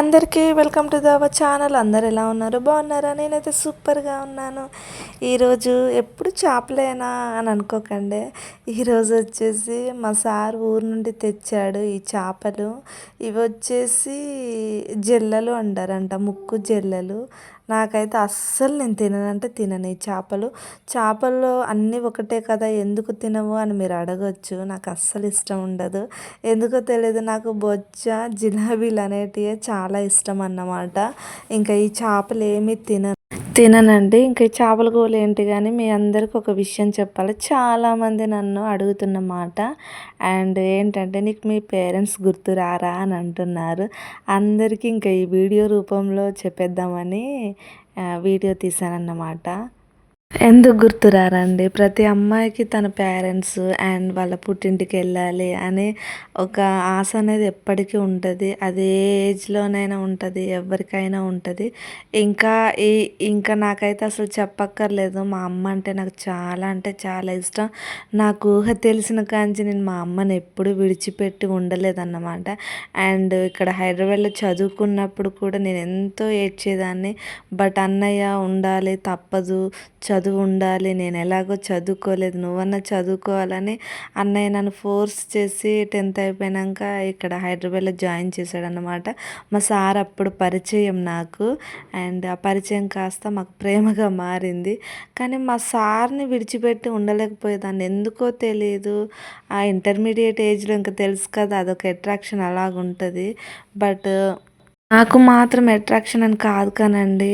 అందరికీ welcome to దవర్ channel. అందరు ఎలా ఉన్నారు? బాగున్నారా? నేనైతే సూపర్గా ఉన్నాను. ఈరోజు ఎప్పుడు చేపలేనా అని అనుకోకండి. ఈరోజు వచ్చేసి మా సార్ ఊరు నుండి తెచ్చాడు ఈ చేపలు. ఇవి వచ్చేసి జల్లలు అంటారంట ముక్కు జల్లలు. నాకైతే అస్సలు నేను తిననంటే తినను. ఈ చేపలు చేపల్లో అన్నీ ఒకటే కదా ఎందుకు తినవు అని మీరు అడగచ్చు. నాకు అస్సలు ఇష్టం ఉండదు. ఎందుకో తెలియదు నాకు బొచ్చ జిలాబీలు అనేటివి చాలా ఇష్టం అన్నమాట. ఇంకా ఈ చేపలు ఏమీ తిన తిననండి. ఇంకా ఈ చేపల కూర ఏంటి కానీ మీ అందరికి ఒక విషయం చెప్పాలి. చాలామంది నన్ను అడుగుతున్న మాట అండ్ ఏంటంటే నీకు మీ పేరెంట్స్ గుర్తురారా అని అంటున్నారు. అందరికీ ఇంకా ఈ వీడియో రూపంలో చెప్పేద్దామని వీడియో తీశానన్నమాట. ఎందుకు గుర్తురారండి? ప్రతి అమ్మాయికి తన పేరెంట్స్ అండ్ వాళ్ళ పుట్టింటికి వెళ్ళాలి అనే ఒక ఆశ అనేది ఎప్పటికీ ఉంటుంది. అది ఏ ఏజ్లోనైనా ఉంటుంది ఎవరికైనా ఉంటుంది. ఇంకా ఈ ఇంకా నాకైతే అసలు చెప్పక్కర్లేదు. మా అమ్మ అంటే నాకు చాలా అంటే చాలా ఇష్టం. నాకు ఊహ తెలిసిన కాంచి నేను మా అమ్మని ఎప్పుడు విడిచిపెట్టి ఉండలేదన్నమాట. అండ్ ఇక్కడ హైదరాబాద్లో చదువుకున్నప్పుడు కూడా నేను ఎంతో ఏడ్చేదాన్ని. బట్ అన్నయ్య ఉండాలి తప్పదు చదువు ఉండాలి నేను ఎలాగో చదువుకోలేదు నువ్వన్నా చదువుకోవాలని అన్నయ్య నన్ను ఫోర్స్ చేసి టెన్త్ అయిపోయాక ఇక్కడ హైదరాబాద్లో జాయిన్ చేశాడనమాట మా సార్ అప్పుడు పరిచయం నాకు. అండ్ ఆ పరిచయం కాస్త మాకు ప్రేమగా మారింది. కానీ మా సార్ని విడిచిపెట్టి ఉండలేకపోయేదాన్ని. ఎందుకో తెలియదు ఆ ఇంటర్మీడియట్ ఏజ్లో ఇంకా తెలుసు కదా అదొక అట్రాక్షన్ అలాగుంటుంది. బట్ నాకు మాత్రం అట్రాక్షన్ అని కాదు కానండి.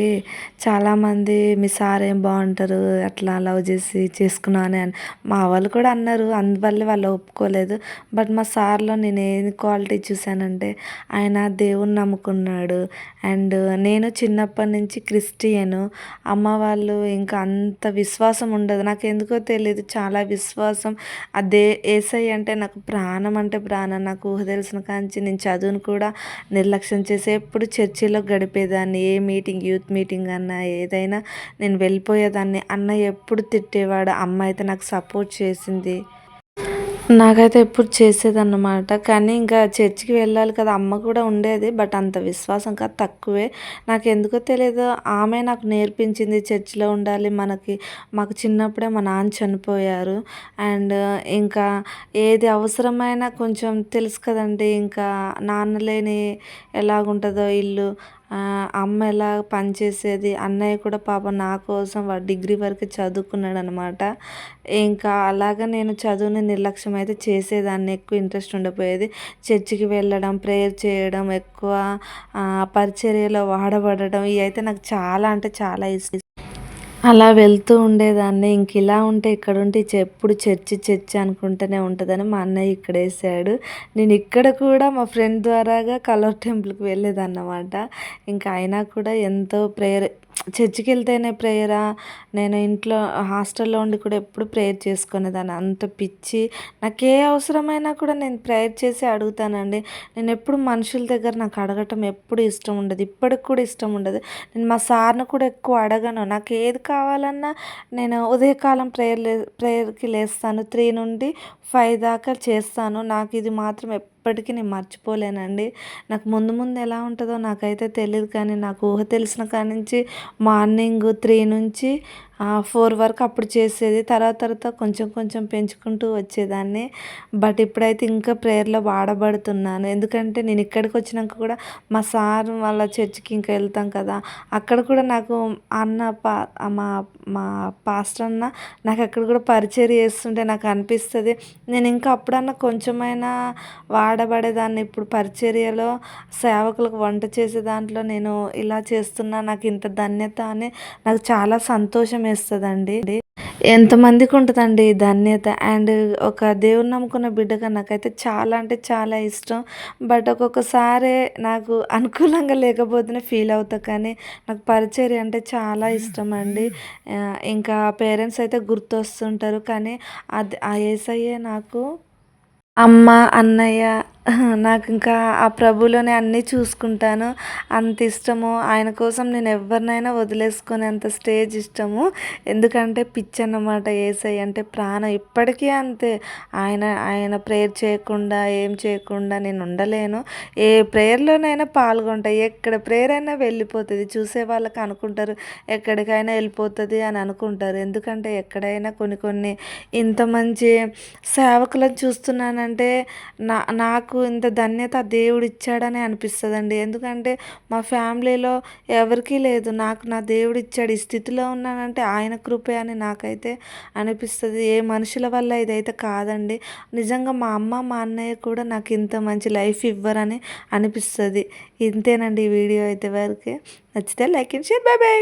చాలామంది మీ సార్ ఏం బాగుంటారు అట్లా లవ్ చేసి చేసుకున్నాను అని మా వాళ్ళు కూడా అన్నారు. అందువల్ల వాళ్ళు ఒప్పుకోలేదు. బట్ మా సార్లో నేను ఏం క్వాలిటీ చూశానంటే ఆయన దేవుణ్ణి నమ్ముకున్నాడు. అండ్ నేను చిన్నప్పటి నుంచి క్రిస్టియను. అమ్మ వాళ్ళు ఇంకా అంత విశ్వాసం ఉండదు. నాకు ఎందుకో తెలియదు చాలా విశ్వాసం. అదే ఏసై అంటే నాకు ప్రాణం అంటే ప్రాణం. నాకు ఊహ తెలిసిన కాంచి నేను చదువును కూడా నిర్లక్ష్యం చేసే ఎప్పుడు చర్చిలో గడిపేదాన్ని ఏ మీటింగ్ యూత్ మీటింగ్ అన్నా ఏదైనా నేను వెళ్ళిపోయేదాన్ని అన్న ఎప్పుడు తిట్టేవాడు. అమ్మ అయితే నాకు సపోర్ట్ చేసింది. నాకైతే ఎప్పుడు చేసేదన్నమాట. కానీ ఇంకా చర్చికి వెళ్ళాలి కదా అమ్మ కూడా ఉండేది. బట్ అంత విశ్వాసం కాదు తక్కువే. నాకు ఎందుకో తెలియదు ఆమె నాకు నేర్పించింది చర్చిలో ఉండాలి. మనకి మాకు చిన్నప్పుడే మా నాన్న చనిపోయారు. అండ్ ఇంకా ఏది అవసరమైనా కొంచెం తెలుసు కదండి. ఇంకా నాన్న లేని ఎలాగుంటుందో ఇల్లు. అమ్మ ఎలా పనిచేసేది అన్నయ్య కూడా పాపం నా కోసం వాడు డిగ్రీ వరకు చదువుకున్నాడు అనమాట ఇంకా అలాగా నేను చదువుని నిర్లక్ష్యం అయితే చేసేదాన్ని ఎక్కువ ఇంట్రెస్ట్ ఉండిపోయేది. చర్చికి వెళ్ళడం ప్రేయర్ చేయడం ఎక్కువ పరిచర్యలో వాడబడడం ఇవి అయితే నాకు చాలా అంటే చాలా ఇష్టం. అలా వెళ్తూ ఉండేదాన్ని. ఇంక ఇలా ఉంటే ఇక్కడ ఉంటే ఎప్పుడు చర్చి చర్చి అనుకుంటూనే ఉంటుందని మా అన్నయ్య ఇక్కడ వేసాడు. నేను ఇక్కడ కూడా మా ఫ్రెండ్ ద్వారాగా కలర్ టెంపుల్కి వెళ్ళేదన్నమాట. ఇంకా అయినా కూడా ఎంతో ప్రేయర్ చర్చికి వెళ్తేనే ప్రేయరా? నేను ఇంట్లో హాస్టల్లో ఉండి కూడా ఎప్పుడు ప్రేయర్ చేసుకునేదాన్ని. అంత పిచ్చి. నాకు ఏ అవసరమైనా కూడా నేను ప్రేయర్ చేసి అడుగుతానండి. నేను ఎప్పుడు మనుషుల దగ్గర నాకు అడగటం ఎప్పుడు ఇష్టం ఉండదు. ఇప్పటికి కూడా ఇష్టం ఉండదు. నేను మా సార్ని కూడా ఎక్కువ అడగను. నాకు ఏది కావాలన్నా నేను ఉదయకాలం ప్రేయర్ లే ప్రేయర్కి లేస్తాను. త్రీ నుండి ఫైవ్ దాకా చేస్తాను. నాకు ఇది మాత్రం ఎప్పటికీ నేను మర్చిపోలేనండి. నాకు ముందు ముందు ఎలా ఉంటుందో నాకైతే తెలియదు కానీ నాకు ఊహ తెలిసిన కాడ నుంచి మార్నింగ్ త్రీ నుంచి ఫోర్ వరకు అప్పుడు చేసేది. తర్వాత తర్వాత కొంచెం కొంచెం పెంచుకుంటూ వచ్చేదాన్ని. బట్ ఇప్పుడైతే ఇంకా ప్రేయర్లో వాడబడుతున్నాను. ఎందుకంటే నేను ఇక్కడికి వచ్చినాక కూడా మా సార్ వాళ్ళ చర్చికి ఇంకా వెళ్తాం కదా. అక్కడ కూడా నాకు అన్న పా మా మా పాస్టర్ అన్న నాకు అక్కడ కూడా పరిచయం చేస్తుంటే నాకు అనిపిస్తుంది. నేను ఇంకా అప్పుడన్నా కొంచెమైనా వాడబడేదాన్ని. ఇప్పుడు పరిచర్యలో సేవకులకు వంట చేసే దాంట్లో నేను ఇలా చేస్తున్నా నాకు ఇంత ధన్యత అని నాకు చాలా సంతోషం వేస్తుందండి ఎంతమందికి ఉంటుందండి ధన్యత? అండ్ ఒక దేవుని నమ్ముకున్న బిడ్డగా నాకైతే చాలా అంటే చాలా ఇష్టం. బట్ ఒక్కొక్కసారి నాకు అనుకూలంగా లేకపోతేనే ఫీల్ అవుతా కానీ నాకు పరిచర్య అంటే చాలా ఇష్టం అండి ఇంకా పేరెంట్స్ అయితే గుర్తొస్తుంటారు కానీ అది ఆ ఏసయ్యే నాకు అమ్మ అన్నయ్య నాకు ఇంకా ఆ ప్రభులోనే అన్నీ చూసుకుంటాను. అంత ఇష్టము. ఆయన కోసం నేను ఎవరినైనా వదిలేసుకునే అంత స్టేజ్ ఇష్టము. ఎందుకంటే పిచ్చి అన్నమాట ఏసై. అంటే ప్రాణం ఇప్పటికీ అంతే. ఆయన ఆయన ప్రేయర్ చేయకుండా ఏం చేయకుండా నేను ఉండలేను. ఏ ప్రేయర్లోనైనా పాల్గొంటా. ఎక్కడ ప్రేయర్ అయినా వెళ్ళిపోతుంది. చూసే వాళ్ళకి అనుకుంటారు. ఎక్కడికైనా వెళ్ళిపోతుంది అని అనుకుంటారు. ఎందుకంటే ఎక్కడైనా కొన్ని కొన్ని ఇంత మంచి సేవకులను చూస్తున్నానంటే నా నాకు నాకు ఇంత ధన్యత దేవుడు ఇచ్చాడని అనిపిస్తుందండి. ఎందుకంటే మా ఫ్యామిలీలో ఎవరికీ లేదు. నాకు నా దేవుడు ఇచ్చాడు ఈ స్థితిలో ఉన్నానంటే ఆయన కృపే అని నాకైతే అనిపిస్తుంది. ఏ మనుషుల వల్ల ఇదైతే కాదండి. నిజంగా మా అమ్మ మా అన్నయ్య కూడా నాకు ఇంత మంచి లైఫ్ ఇవ్వరని అనిపిస్తుంది. ఇంతేనండి ఈ వీడియో అయితే వరకే. నచ్చితే like and share. Bye bye.